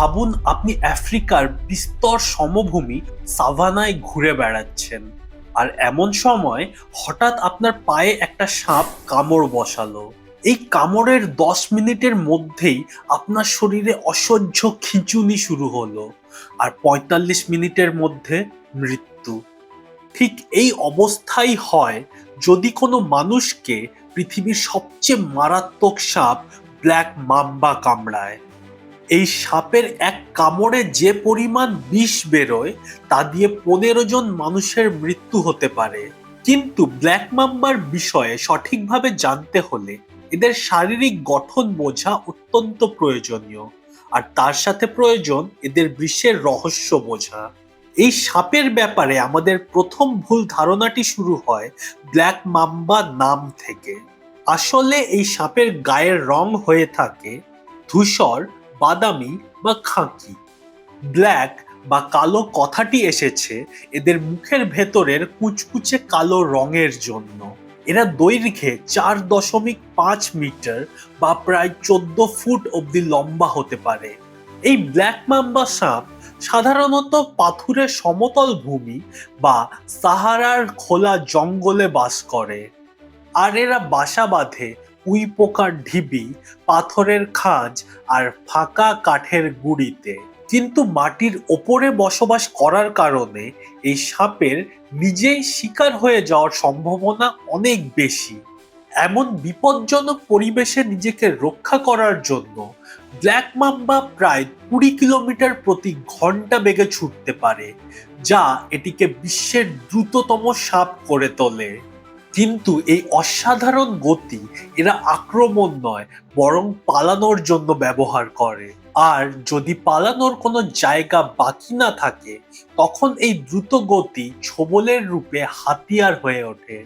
ভাবুন আপনি আফ্রিকার বিস্তর সমভূমি সাভানায় ঘুরে বেড়াচ্ছেন। আর এমন সময় হঠাৎ আপনার পায়ে একটা সাপ কামড় বসালো। এই কামড়ের দশ মিনিটের মধ্যেই আপনার শরীরে অসহ্য খিঁচুনি শুরু হলো আর পঁয়তাল্লিশ মিনিটের মধ্যে মৃত্যু। ঠিক এই অবস্থাই হয় যদি কোনো মানুষকে পৃথিবীর সবচেয়ে মারাত্মক সাপ ব্ল্যাক মাম্বা কামড়ায়। এই সাপের এক কামড়ে যে পরিমাণ বিষ বেরোয়, তা দিয়ে পনেরো জন মানুষের মৃত্যু হতে পারে। কিন্তু ব্ল্যাক মাম্বার বিষয়ে সঠিকভাবে জানতে হলে এদের শারীরিক গঠন বোঝা অত্যন্ত প্রয়োজনীয়, আর তার সাথে প্রয়োজন এদের বিষের রহস্য বোঝা। এই সাপের ব্যাপারে আমাদের প্রথম ভুল ধারণাটি শুরু হয় ব্ল্যাক মাম্বা নাম থেকে। আসলে এই সাপের গায়ের রং হয়ে থাকে ধূসর বাদামি বা খাঁকি, ব্ল্যাক বা কালো কথাটি এসেছে এদের মুখের ভেতরের কুচকুচে কালো রঙের জন্য। এরা দৈর্ঘ্যে চার দশমিক পাঁচ মিটার বা প্রায় চোদ্দ ফুট অবধি লম্বা হতে পারে। এই ব্ল্যাক মাম্বা সাপ সাধারণত পাথুরে সমতল ভূমি বা সাহারার খোলা জঙ্গলে বাস করে। আর এরা বাসা বাঁধে উই পোকার ঢিবি, পাথরের খাঁজ আর ফাঁকা কাঠের গুঁড়িতে। কিন্তু মাটির ওপরে বসবাস করার কারণে এই সাপের নিজেই শিকার হয়ে যাওয়ার সম্ভাবনা অনেক বেশি। এমন বিপজ্জনক পরিবেশে নিজেকে রক্ষা করার জন্য ব্ল্যাক মাম্বা প্রায় কুড়ি কিলোমিটার প্রতি ঘণ্টা বেগে ছুটতে পারে, যা এটিকে বিশ্বের দ্রুততম সাপ করে তোলে। কিন্তু এই অসাধারণ গতি, এরা আক্রমণ নয়, বরং পালানোর জন্য ব্যবহার করে। আর যদি পালানোর কোনো জায়গা বাকি না থাকে, তখন এই দ্রুত গতি ছোবলের রূপে হাতিয়ার হয়ে ওঠে।